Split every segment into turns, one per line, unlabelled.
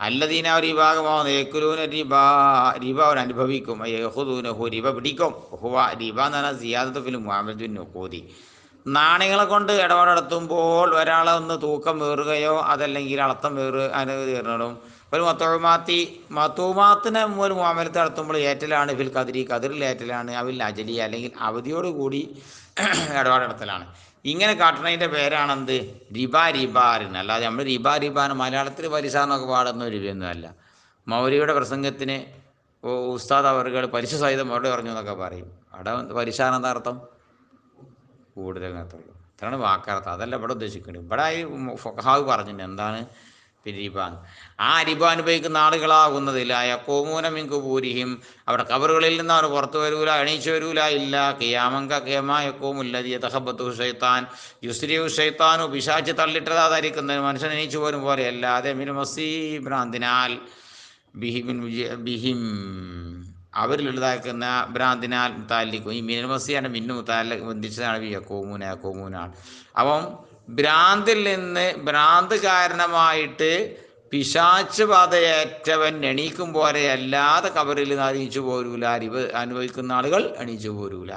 അല്ലദീന ഒരു വിഭാഗമാവുന്ന ഏക്കുലൂന റിബ. റിബ അവർ അനുഭവിക്കും യഹുദൂന ഹു റിബ പിടിക്കും. ഹുവ റിബ എന്ന് പറഞ്ഞാൽ സിയാദത്തുഫിലും മുഹമ്മദ് നുക്കൂതി നാണയങ്ങളെ കൊണ്ട് ഇടപാട് നടത്തുമ്പോൾ ഒരാളെ ഒന്ന് തൂക്കം വേറുകയോ അതല്ലെങ്കിൽ അളത്തം വേറ് അനുമതി തീർന്നിടും. ഒരു മത്തോമാത്തി മത്തൂമാത്തിനെ ഒരു മുഹാമലത്ത് നടത്തുമ്പോൾ ഏറ്റലാണ് ഫിൽ കതിരി കതിറിൽ ഏറ്റലാണ് അവിൽ അജലി അല്ലെങ്കിൽ അവധിയോടുകൂടി ഇടപാട് നടത്തലാണ്. ഇങ്ങനെ കാട്ടണതിന്റെ പേരാണെന്ത്? റിബ റിബാറിന് അല്ലാതെ നമ്മൾ റിബ മലയാളത്തിൽ പലിശ എന്നൊക്കെ പാടുന്ന ഒരു രൂപയൊന്നുമല്ല മൗലിയുടെ പ്രസംഗത്തിന് ഉസ്താദ് അവർകൾ പലിശ സഹിതം മറുപടി പറഞ്ഞു എന്നൊക്കെ പറയും. അവിടെ പലിശ എന്താ അർത്ഥം? കൂടുതലിനകത്തുള്ളൂ അതാണ് വാക്കർത്ഥം. അതല്ല ഇവിടെ ഉദ്ദേശിക്കുന്നത്. ഇവിടെ ഈ ഫൊഹാവ് പറഞ്ഞിട്ടുണ്ട്. എന്താണ്? റിബ ആ റിബ അനുഭവിക്കുന്ന ആളുകളാകുന്നതില്ല യക്കോമൂനമിങ്കു പൂരിഹിം. അവിടെ കബറുകളിൽ നിന്ന് അവർ പുറത്തു വരൂല എണീച്ചു വരൂല ഇല്ല. കിയാമങ്ക കിയമായക്കോമുല്ലതി തഹബത്തു ഹുഷൈത്താൻ യുസ്രി ഹുഷൈത്താനു പിശാച്ച് തള്ളിട്ടതാ ധരിക്കുന്ന മനുഷ്യൻ എണീച്ചു പോരും പോലെ അല്ലാതെ മിനു മസീ ഭ്രാന്തിനാൽ ബിഹിമിൻ ബിഹിം. അവരിലുള്ളതാക്കുന്ന ഭ്രാന്തിനാൽ താല്ലിക്കും ഈ മിനുമസിയാണ് മിന്നു മുത്താല ബന്ധിച്ചതാണ് യക്കോമൂന യക്കോമൂനാണ്. അപ്പം ഭ്രാന്തിൽ നിന്ന് ഭ്രാന്ത് കാരണമായിട്ട് പിശാച്ച് ബാധയേറ്റവൻ എണീക്കും പോലെ അല്ലാതെ കബറിൽ നിന്ന് അറിയിച്ചു പോരൂല അറിവ് അനുഭവിക്കുന്ന ആളുകൾ എണീച്ചു പോരൂല.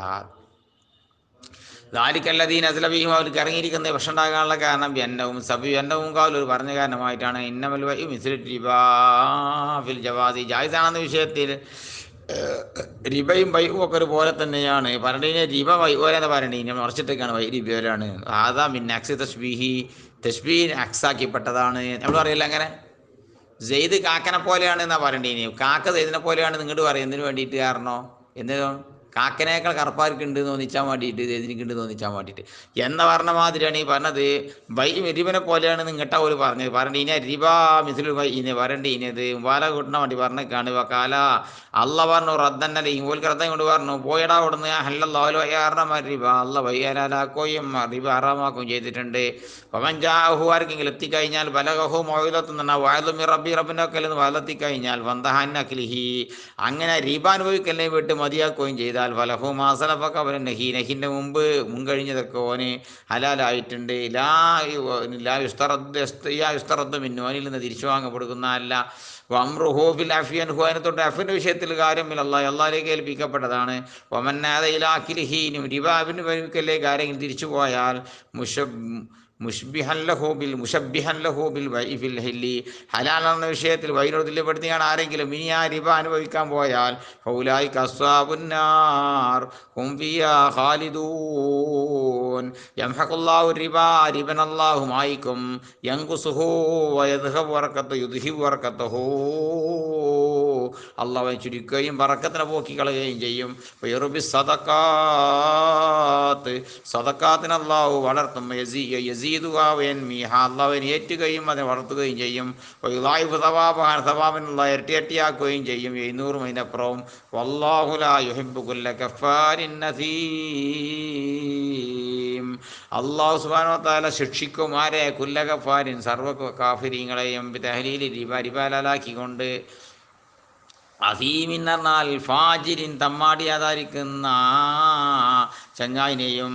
ദാലിക്കല്ലദീൻ അസ്ലബിയും അവർക്ക് ഇറങ്ങിയിരിക്കുന്ന പ്രശ്നം ഉണ്ടാകാനുള്ള കാരണം എന്നവും സബി എന്നവും കാവൽ ഒരു പറഞ്ഞ കാരണമായിട്ടാണ്. ഇന്നമൽ വൈ മിസ്ലിൽ ഫിൽ ജവാദി ജായിസാണെന്ന വിഷയത്തിൽ റിബയും വൈവും ഒക്കെ ഒരു പോലെ തന്നെയാണ് പറഞ്ഞു റിബ വൈ പോലെ പറഞ്ഞതിനെ മറിച്ചിട്ടൊക്കെയാണ് വൈ റിബയോലാണ് ആദാ മിൻ അക്സി തസ്ബീഹി തസ്ബീൻ അക്സാക്കിപ്പെട്ടതാണ്. നമ്മൾ പറയില്ല അങ്ങനെ? സെയ്ദ് കാക്കനെ പോലെയാണ് എന്നാ പറയണ്ടീനി കാക്ക സെയ്ദിനെ പോലെയാണ് നിങ്ങോട്ട് പറയുന്നതിന് വേണ്ടിയിട്ട് കാരണോ? എന്തിനോ? കാക്കനേക്കാൾ കറുപ്പാർക്കുണ്ട് തോന്നിച്ചാൽ വേണ്ടിയിട്ട് സെയ്ദിനിക്കുണ്ട് തോന്നിച്ചാൽ വേണ്ടിയിട്ട് എന്ന പറഞ്ഞ മാതിരിയാണ് ഈ പറഞ്ഞത്. വൈ റിബനെ പോലെയാണ് നിങ്ങട്ടാ ഒരു പറഞ്ഞത്. പറഞ്ഞിട്ട് ഇനി റിബ മിസിൽ വൈ ഇനി വരണ്ടി ഇനിയത് വാല കൂട്ടണ വേണ്ടി പറഞ്ഞേക്കാണ്. കാല അല്ല പറഞ്ഞു റദ്ദന്നല്ലേ ഇങ്ങോൽക്ക് റദ്ദം കൊണ്ട് പറഞ്ഞു. പോയടാ കൊടുന്ന് അല്ലല്ലോ കാരണം റിബ അല്ല വയ്യാലാക്കോയും റിബ ആറാമാക്കുകയും ചെയ്തിട്ടുണ്ട്. പവഞ്ചാഹു ആർക്കെങ്കിലും എത്തിക്കഴിഞ്ഞാൽ ബലഗഹു മൊയിലെത്തുന്ന വായലും റബ്ബി റബ്ബിനൊക്കെ വന്ദഹാൻ വന്തഹാന്നഖ്ലിഹി അങ്ങനെ റിബ അനുഭവിക്കലിനെ വിട്ട് മതിയാക്കുകയും ചെയ്താൽ വലഹു മാസലഫ അവൻ നഹി നഹിന്റെ മുമ്പ് മുൻകഴിഞ്ഞതൊക്കെ ഓന് ഹലാലായിട്ടുണ്ട്. ലാ ലാ അവനിൽ നിന്ന് തിരിച്ചു വാങ്ങപ്പെടുന്ന അല്ല. വംറുഹോഫിൽ അഫിയൻ ഹുവാനെ തൊട്ട് അഫിന്റെ വിഷയത്തിൽ കാര്യമില്ല അള്ളാഹ് അള്ളാഹിലേക്ക് ഏൽപ്പിക്കപ്പെട്ടതാണ്. ഒമന്നാദയിലാക്കിലിഹീനും റിബാബിന് പരിക്കലേക്ക് ആരെങ്കിലും തിരിച്ചു പോയാൽ മുഷബ് മുഷ്ബിഹൻ ലഹൂബിൽ മുഷബിഹൻ ലഹൂബിൽ വൈഫിൽ ഹില്ലി. ഹലാലെന്ന വിഷയത്തിൽ വൈനോട് തുല്യപ്പെടുത്തിയാണ് ആരെങ്കിലും ഇനി ആ റിബ അനുഭവിക്കാൻ പോയാൽ. ഹൗലായി കസ്വാബുന്നാർ ഖാലിദൂൻ. യംഹഖുല്ലാഹു റിബ റിബൻ അല്ലാഹു മായിക്കും. വറക്കത്തു യുദ്ഹിബു അള്ളാഹ് ചുരുക്കുകയും വറക്കത്തിനെ പോക്കി കളയുകയും ചെയ്യും. വയറുബി സദക്കാത്ത് സദക്കാത്തിന് അള്ളാഹു വളർത്തും. അള്ളാഹുവിനെ ഏറ്റുകയും അതിനെ വളർത്തുകയും ചെയ്യും. സവാബിനുള്ള ഇരട്ടി ഇരട്ടിയാക്കുകയും ചെയ്യും. എഴുന്നൂറും അതിനപ്പുറവും വല്ലാഹുലാ യുഹിബ്ബു കുല്ല കഫാരിൻ നസീം. അള്ളാഹു സുബാനോത്താല ശിക്ഷിക്കും. ആരെ? കുല്ല കഫാരിൻ സർവ കാഫിരീങ്ങളെയും റിബ റിബാലാക്കിക്കൊണ്ട് അസീമിൻ പറഞ്ഞാൽ ഫാജിരിൻ തമ്മാടിയാതായിരിക്കുന്ന ചങ്ങായിനെയും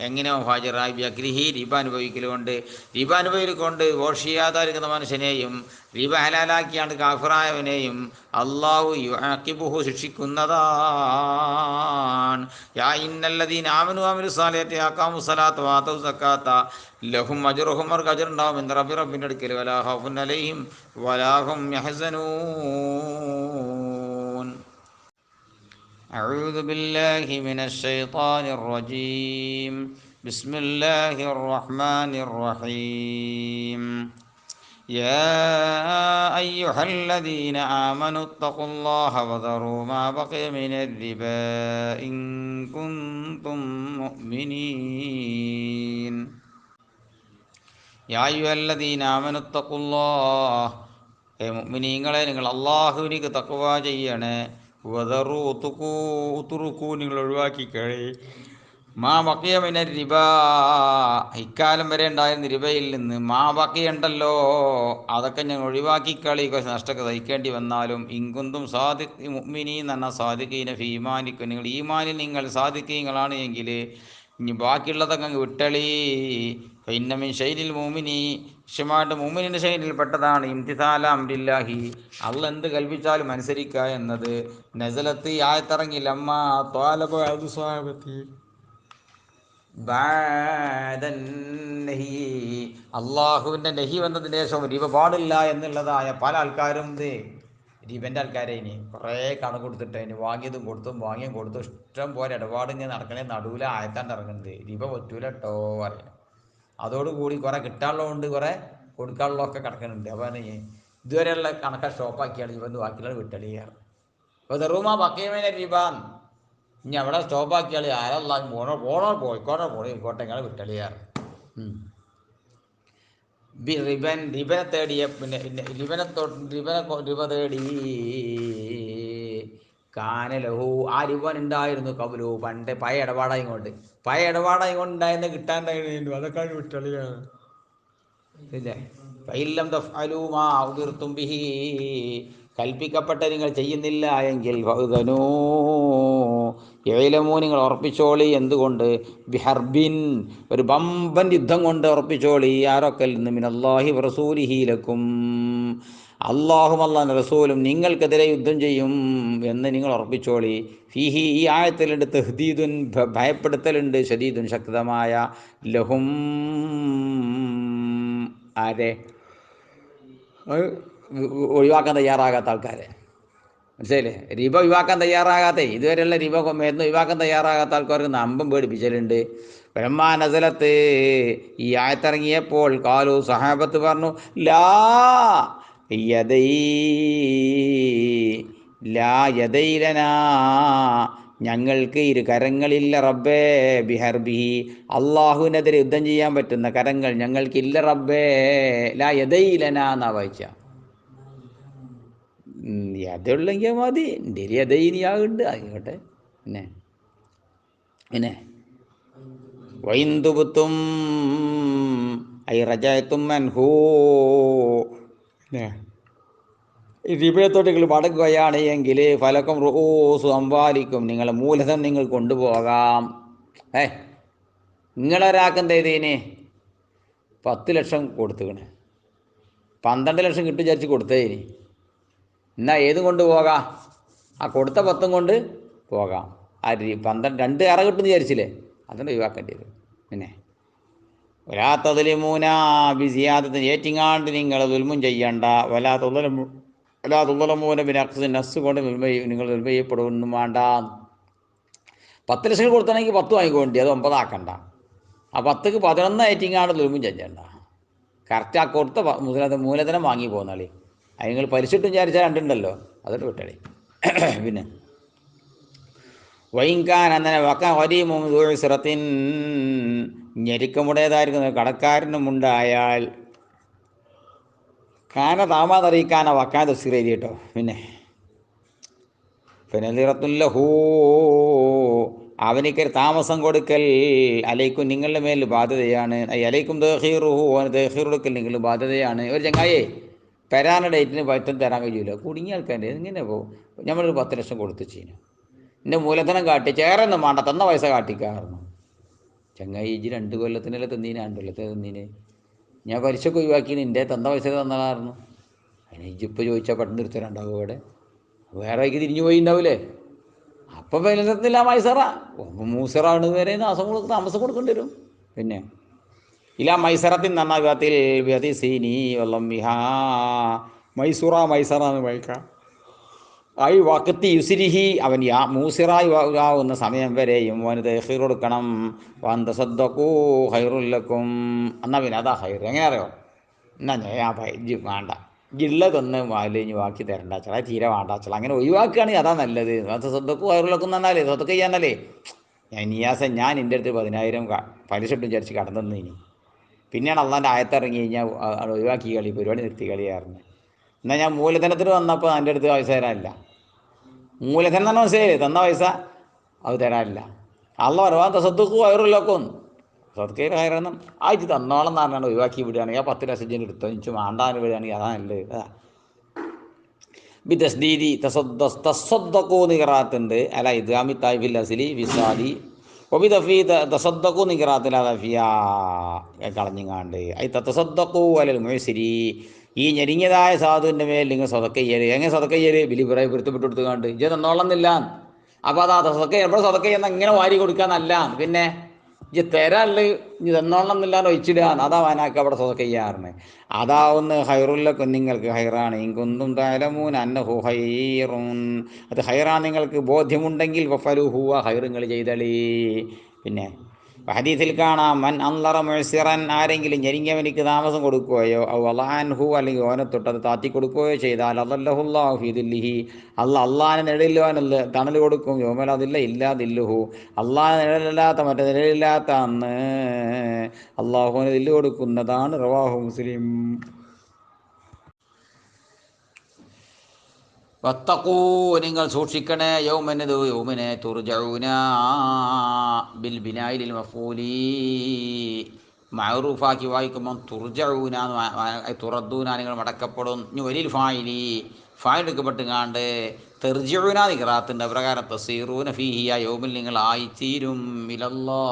എങ്ങനെയോ ഹാജറായി വ്യഗ്രഹി രീപ അനുഭവിക്കലുകൊണ്ട് റിബ അനുഭവിക്കൊണ്ട് വോഷിയാതായിരിക്കുന്ന മനുഷ്യനെയും രീപ ഹലാലാക്കിയാണ് കാഫിറായവനെയും അള്ളാഹു യുഅഖിബുഹു ശിക്ഷിക്കുന്നതാണ്. യാ ഇന്നല്ലദീൻ ആമനു ആമിനു സാലേറ്റ് ആക്കാമു സലാത്ത് വാതു സക്കാത്ത. ലഹും അജുറഹും അവർക്ക് അജറുണ്ടാവും എന്ന് റബ്ബി റബ്ബിന്റെ അടുക്കൽ. വലാ അലയും വലാഹും യഹ്സനൂൻ. أعوذ بالله من الشيطان الرجيم بسم الله الرحمن الرحيم يا أيها الذين آمنوا اتقوا الله وذروا ما بقي من الربا إن كنتم مؤمنين യാ അയ്യുഹല്ലദീന ആമനുത്തഖുല്ലാഹ് ഏ മുഅ്മിനീങ്ങളെ നിങ്ങൾ അള്ളാഹുവിനിക്ക് തഖ്വ ചെയ്യണേ വദറു ഉതുക്കൂ ഉതുറുക്കൂ നിങ്ങൾ ഒഴിവാക്കി കഴി. മാ വക്കിയമിന റിബ ഇക്കാലം വരെ ഉണ്ടായിരുന്ന റിബയിൽ നിന്ന് മാ വക്കിയുണ്ടല്ലോ അതൊക്കെ ഞാൻ ഒഴിവാക്കി കളി. കുറച്ച് നഷ്ടമൊക്കെ സഹിക്കേണ്ടി വന്നാലും ഇങ്കുന്തും സാധി മുഅ്മിനീ എന്ന സാദിഖീന ഫീമാനിക്കും നിങ്ങൾ ഈമാനിൽ നിങ്ങൾ സാധിക്കീങ്ങളാണ് എങ്കിൽ ഇനി ബാക്കിയുള്ളതൊക്കെ അങ്ങ് വിട്ടളി. ഫൈന്നമിൻ ശൈലിൽ മൂമിനി വിഷയമായിട്ട് മൂമിനിന്റെ ശൈലിയിൽപ്പെട്ടതാണ് ഇംതിസാല അംരില്ലാഹി. അള്ള എന്ത് കൽപ്പിച്ചാലും അനുസരിക്കുക എന്നത്. നസലത്ത് ആയത്തിറങ്ങി ലമ്മ നഹി. അള്ളാഹുവിന്റെ നഹി വന്നതിന് ശേഷം റിബ പാടില്ല എന്നുള്ളതായ പല ആൾക്കാരും ഇത് റിബന്റെ ആൾക്കാരെ ഇനി കുറേ കണക്ക് കൊടുത്തിട്ട് ഇനി വാങ്ങിയതും കൊടുത്തും വാങ്ങിയും കൊടുത്തും ഇഷ്ടം പോലെ ഇടപാട് ഇങ്ങനെ നടക്കണേ നടുവിൽ ആയത്താണ്ട് ഇറങ്ങുന്നത്. ഇനിയിപ്പോൾ പറ്റൂല കേട്ടോ പറയുന്നത് അതോടുകൂടി കുറേ കിട്ടാനുള്ളതുകൊണ്ട് കുറേ കൊടുക്കാനുള്ളതൊക്കെ കിടക്കുന്നുണ്ട്. അപ്പോൾ ഇതുവരെയുള്ള കണക്ക സ്റ്റോപ്പാക്കിയാണ് ഇവന്ന് ബാക്കിയുള്ള വിട്ടളിയാണ്. അപ്പോൾ തെറുമാ ബക്കയമേനെ രീപാൻ ഇനി അവിടെ സ്റ്റോപ്പാക്കിയാൽ ആരല്ല പോണോ പോണോ പോയിക്കോണോ പോണോ പോയിക്കോട്ടെ ഇങ്ങനെ വിട്ടളിയാറ് ബി- റിബൻ റിബനെ തേടിയ പിന്നെ പിന്നെ റിബനെ റിബനെ റിബ തേടി കാനലഹു. ആ റിബൻ ഉണ്ടായിരുന്നു കവലോ പണ്ട് പഴയ ഇടപാടായി കൊണ്ട്. പഴയ ഇടപാടായി കൊണ്ട് ഉണ്ടായിരുന്ന കിട്ടാണ്ടായിരുന്നു അതൊക്കെ വിട്ടളിയാണ്. ഇല്ലേ ഫൈലം തഫ്അലൂ മാ ഉദിർത്തും ബിഹി കൽപ്പിക്കപ്പെട്ട നിങ്ങൾ ചെയ്യുന്നില്ല എങ്കിൽ ഫൗദനൂ. ഏലമോ നിങ്ങൾ ഉറപ്പിച്ചോളി. എന്തുകൊണ്ട്? ബിഹർബിൻ ഒരു ബമ്പൻ യുദ്ധം കൊണ്ട് ഉറപ്പിച്ചോളി. ആരൊക്കെ? നിന്ന് മിനല്ലാഹി റസൂലിഹീലക്കും അള്ളാഹും അള്ളാഹ് റസൂലും നിങ്ങൾക്കെതിരെ യുദ്ധം ചെയ്യും എന്ന് നിങ്ങൾ ഉറപ്പിച്ചോളി. ഫിഹി ഈ ആയത്തിലുണ്ട്. തെഹ്ദീദുൻ ഭയപ്പെടുത്തലുണ്ട്. ഷദീദുൻ ശക്തമായ ലഹും. ആരെ? ഒഴിവാക്കാൻ തയ്യാറാകാത്ത ആൾക്കാരെ. മനസ്സിലേ രീപ ഒഴിവാക്കാൻ തയ്യാറാകാത്ത ഇതുവരെയുള്ള കൊ- മരുന്ന് ഒഴിവാക്കാൻ തയ്യാറാകാത്ത ആൾക്കാർക്ക് നമ്പം പേടിപ്പിച്ചിട്ടുണ്ട് ബ്രഹ്മാ നസലത്ത് ഈ ആയത്തിറങ്ങിയപ്പോൾ കാലു സഹാബത്ത് പറഞ്ഞു ലാ യദൈ ലാ യദൈലനാ ഞങ്ങൾക്ക് ഇരു കരങ്ങളില്ല റബ്ബേ ബിഹർബിഹി. അള്ളാഹുവിനെതിരെ യുദ്ധം ചെയ്യാൻ പറ്റുന്ന കരങ്ങൾ ഞങ്ങൾക്കില്ല റബ്ബേ ലാ യദൈലന എന്നാ വായിച്ച? യതുള്ളെങ്കിൽ മതി. എന്റെ യദൈനിയാകുണ്ട് ആയിക്കോട്ടെ. പിന്നെ? പിന്നെ? വൈന്തുപുത്തും ഐ റജായത്തും റിബയത്തോട്ട് നിങ്ങൾ മടങ്ങുകയാണ് എങ്കിൽ ഫലക്കും റോസ് അമ്പാലിക്കും നിങ്ങളെ മൂലധനം നിങ്ങൾ കൊണ്ടുപോകാം. ഏ? നിങ്ങളൊരാക്കെന്താ ചെയ്തേന് പത്ത് ലക്ഷം കൊടുത്തുകണ് പന്ത്രണ്ട് ലക്ഷം കിട്ടും വിചാരിച്ച് കൊടുത്തേന് എന്നാ ഏതും കൊണ്ടുപോകാം ആ കൊടുത്ത പത്തും കൊണ്ട് പോകാം. ആ പന്ത്രണ്ട് രണ്ട് അറ കിട്ടുമെന്ന് വിചാരിച്ചില്ലേ? അതുകൊണ്ട് ഒഴിവാക്കേണ്ടി വരും. പിന്നെ ഒരാത്തതിൽ മൂന ബിസിയാദത്തിന് ഏറ്റിങ്ങാണ്ട് നിങ്ങൾ ദുൽമും ചെയ്യണ്ട. വലാത്തുള്ളലമു വലാത്തുള്ളലമൂന പിന്നെ അക്സിൻ നസ് കൊണ്ട് ദുൽമ നിങ്ങൾ ദുൽമ ചെയ്യപ്പെടുമെന്നും വേണ്ട. പത്ത് ലക്ഷം കൊടുത്തണമെങ്കിൽ പത്ത് വാങ്ങിക്കൊണ്ടി അത് ഒമ്പതാക്കണ്ട. ആ പത്തുക്ക് പതിനൊന്ന് ഏറ്റിങ്ങാണ്ട് ദുൽമും ചെയ്യണ്ട. കറക്റ്റ് ആ കൊടുത്ത മൂലധനം വാങ്ങി പോകുന്നാളി അത് നിങ്ങൾ വിചാരിച്ചാൽ രണ്ടുണ്ടല്ലോ. അതൊരു വിട്ടടി പിന്നെ. വൈങ്കാൻ അങ്ങനെ വക്ക വരീമും ദൂഴ്സിറത്തിൻ ഞെരുക്കമുടേതായിരിക്കുന്ന കടക്കാരനുമുണ്ടായാൽ കാന താമാതറിയിക്കാന വക്കാൻ തസ്സീറെഴുതി കേട്ടോ പിന്നെ. ഫെനലിറത്തുല്ലഹൂ അവനിക്ക് താമസം കൊടുക്കൽ അലൈക്കും നിങ്ങളുടെ മേൽ ബാധ്യതയാണ്. അലൈക്കും ദഹീറുഹു അവന് ദേഹീർ കൊടുക്കൽ നിങ്ങൾ ബാധ്യതയാണ്. ഒരു ചങ്ങായേ പെരാന ഡേറ്റിന് പറ്റും തരാൻ കഴിയൂല. കുടുങ്ങിയ ആൾക്കാരുടെ ഇങ്ങനെ പോകും നമ്മളൊരു പത്ത് ലക്ഷം കൊടുത്തു ചെയ്യുന്നു എന്റെ മൂലധനം കാട്ടി ചേരൊന്നും വേണ്ട തന്ന പൈസ കാട്ടിക്കാറുന്നു ചങ്ങായി ഇജി രണ്ട് കൊല്ലത്തിനല്ലേ തന്നീന്? രണ്ട് കൊല്ലത്തെ തന്നീന്? ഞാൻ പലിശക്ക് ഒഴിവാക്കി. നിന്റെ തന്ന പൈസ തന്നതായിരുന്നു അതിന് ഇജിപ്പോൾ ചോദിച്ചാൽ പെട്ടെന്ന് എടുത്തരാണ്ടാവും ഇവിടെ വേറെ വഴിക്ക് തിരിഞ്ഞു പോയി ഉണ്ടാവില്ലേ അപ്പം വിലത്തില്ല മൈസറ. മൂസറാണ് വരെ താമസം കൊടുക്കേണ്ടി വരും. പിന്നെ ഇല്ല മൈസറത്തിൽ നന്നാകത്തിൽ വിധത്തിൽ വ്യതി സീനി വെള്ളം വിഹാ മൈസൂറ മൈസറ എന്ന് വായിക്കാം. ഐ വക്കത്തി യുസിരിഹി അവൻ യാ മൂസിറായി ആവുന്ന സമയം വരെയും അവന് ദഹീർ കൊടുക്കണം. വന്ത സദ്ദക്കൂ ഹൈറുല്ലക്കും എന്നാ പിന്നെ അതാ ഹൈർ എങ്ങനെ അറിയോ? എന്നാ ഞാൻ ഇജ്ജ് വേണ്ട. ജിള്ളതൊന്ന് മാലിഞ്ഞ് ബാക്കി തരണ്ട ചള തീരെ വേണ്ട ചള അങ്ങനെ ഒഴിവാക്കുകയാണെങ്കിൽ അതാ നല്ലത്. വന്ത സദ്ദക്കൂ ഹൈറുല്ലക്കും എന്നാലേ സ്വത്തൊക്കെ ചെയ്യാന്നല്ലേ ഞാൻ നിയാസ ഞാൻ എന്റെ അടുത്ത് പതിനായിരം പലിശ ഇട്ടും വിചാരിച്ച് കടന്നു ഇനി. പിന്നെയാണ് അള്ളാന്റെ ആയത്തിറങ്ങി കഴിഞ്ഞാൽ ഒഴിവാക്കി കളി പരിപാടി നിർത്തി കളിയായിരുന്നു എന്നാൽ ഞാൻ മൂലധനത്തിന് വന്നപ്പോൾ എന്റെ അടുത്ത് പൈസ തരാനില്ല മൂലധനം തന്നെ മനസ്സിലായില്ലേ തന്ന പൈസ അത് തരാനില്ല അള്ള പറയുവാൻ വയറുമില്ലൊക്കെ വയറുള്ളക്കും സദ്ക്കയിൽ ഹയറെന്നും ആയിട്ട് തന്നോളം എന്ന് പറഞ്ഞാണ് ഒഴിവാക്കി വിടുകയാണെങ്കിൽ ആ പത്ത് ലക്ഷം എടുത്തോ എനിക്ക് മാണ്ടാൻ വിടുകയാണെങ്കിൽ അതാണ് നല്ലത് അതാ ബി തസദ്ദക്കു നിറാത്തുണ്ട് അല്ല ഇദ്ഗാമി തായ്ഫിൽ അസിലി വിസാദി ഒബി ദഫി തസദ്ദക്കു നിക്കറാത്തില ദഫിയ കളഞ്ഞിങ്ങാണ്ട്. ഐ തസദ്ദക്കു അലൽ മുയസിരി ഈ ഞെരിഞ്ഞതായ സാധുവിന്റെ മേൽ നിങ്ങൾ സ്വതക്കയ്യര് എങ്ങനെ സ്വതക്കയ്യര് ബിലിബിറായി പൊരുത്തപ്പെട്ട് കൊടുത്തുകാണ്ട് ഇജ്ജ് തന്നോളന്നില്ല. അപ്പോൾ അതാ സ്വതക്ക എവിടെ സ്വതക്കയ്യെന്ന ഇങ്ങനെ വാരി കൊടുക്കാന്നല്ല. പിന്നെ ഇജ്ജ് തരാൽ ഇജ്ജ് എന്നില്ലാതെ ഒഴിച്ചിടാൻ അതാ വാനാക്ക അവിടെ സ്വതക്കയ്യാറിന് അതാവുന്ന ഹൈറുള്ള നിങ്ങൾക്ക് ഹൈറാണ്. ഇങ്കുന്തും തലമൂൻ അന്നഹു ഹൈറൂൻ. അത് ഹൈറാൻ നിങ്ങൾക്ക് ബോധ്യമുണ്ടെങ്കിൽ ഫലുഹുവ ഹൈറുങ്ങൾ ചെയ്തളീ. പിന്നെ ഹദീസിൽ കാണാം മൻ അന്തറ മുഴസിറൻ ആരെങ്കിലും ഞെരിങ്ങവനിക്ക് താമസം കൊടുക്കുകയോ അള്ളാൻഹു അല്ലെങ്കിൽ ഓനെ തൊട്ടത് താത്തി കൊടുക്കുകയോ ചെയ്താൽ അതല്ലഹുല്ലാഹുദില്ലിഹി അല്ല അള്ളാഹിനെ നിഴലില്ലാനല്ല തണൽ കൊടുക്കും. യോമൽ അതില്ല ഇല്ലാതില്ലുഹു അള്ളാഹിനെ നിഴലില്ലാത്ത മറ്റേ നിഴലില്ലാത്ത അന്ന് അള്ളാഹുവിന് ദില്ല് കൊടുക്കുന്നതാണ് റവാഹു മുസ്ലിം. വത്തക്കൂ നിങ്ങൾ സൂക്ഷിക്കണേ യൗമനത് യൗമനെ തുർജൗന ബിൽ ബിനായിൽ മഫൂലി. മഹറൂഫാക്കി വായിക്കുമ്പം തുർജൗന തുറദ്ദൂന നിങ്ങൾ മടക്കപ്പെടും. ഇനി വലിൽ ഫായിലി ഫായിൽ എടുക്കപ്പെട്ടുകാണ്ട് തെർജൂന നിഖറാത്തിന്റെ പ്രകാരം തസീറൂന ഫീഹിയ യൗമിൽ നിങ്ങൾ ആയിത്തീരും. ഇലല്ലാ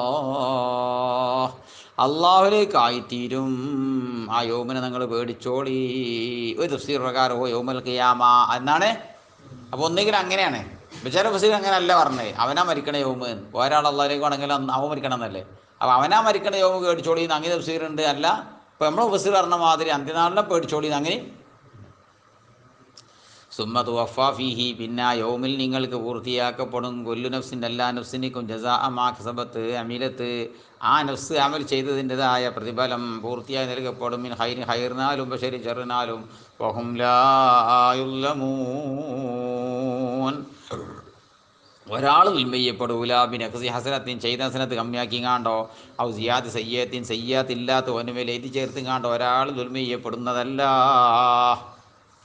അള്ളാഹുലേക്ക് ആയിത്തീരും ആ യോമിനെ നിങ്ങൾ പേടിച്ചോളി. ഒരു തഫ്സീർ പ്രകാരം ഓ യോമൽ കിയാമ എന്നാണ്. അപ്പോൾ ഒന്നുകിൽ അങ്ങനെയാണ്. ബിച്ചാര ഫസീർ അങ്ങനെ അല്ല പറഞ്ഞത് അവനാ മരിക്കണ യോമ്. ഒരാൾ അള്ളാഹിലേക്ക് ആണെങ്കിൽ അവൻ മരിക്കണം എന്നല്ലേ അപ്പോൾ അവനാ മരിക്കണ യോമ് പേടിച്ചോളി എന്ന് അങ്ങനെ തഫ്സീർ ഉണ്ട്. അല്ല ഇപ്പോൾ നമ്മൾ ഫസീർ പറഞ്ഞ മാതിരി അന്ത്യനാളിനെ പേടിച്ചോളി എന്ന് അങ്ങനെ സുമ്മത്ത് വഫാഫിഹി പിന്നെ യൗമിൽ നിങ്ങൾക്ക് പൂർത്തിയാക്കപ്പെടും. കൊല്ലു നഫ്സിന്റെ എല്ലാ നഫ്സിനിക്കും ജസാ മാക്സബത്ത് അമിലത്ത്. ആ നഫ്സ് അമൽ ചെയ്തതിന്റെതായ പ്രതിഫലം പൂർത്തിയായി നൽകപ്പെടും. മിൻ ഹൈരി ഹൈറിനാലും ബഷരി ചെറുനാലും. വഹും ലായുല്ലമൂൻ ഒരാൾ വിൽമയ്യപ്പെടൂല പിന്നെ കസി ഹസനത്തിൻ ചെയ്ത ഹസനത്ത് കമ്മിയാക്കിങ്ങാണ്ടോ ഔ സിയാത്ത് സയ്യത്തിൻ സയ്യാത്തില്ലാത്ത ഒന്നുമേൽ എത്തിച്ചേർത്തും ചേർത്തുങ്ങാണ്ടോ ഒരാൾ ദുൽമയ്യപ്പെടുന്നതല്ല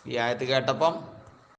ഈ ആയത്ത് കേട്ടപ്പം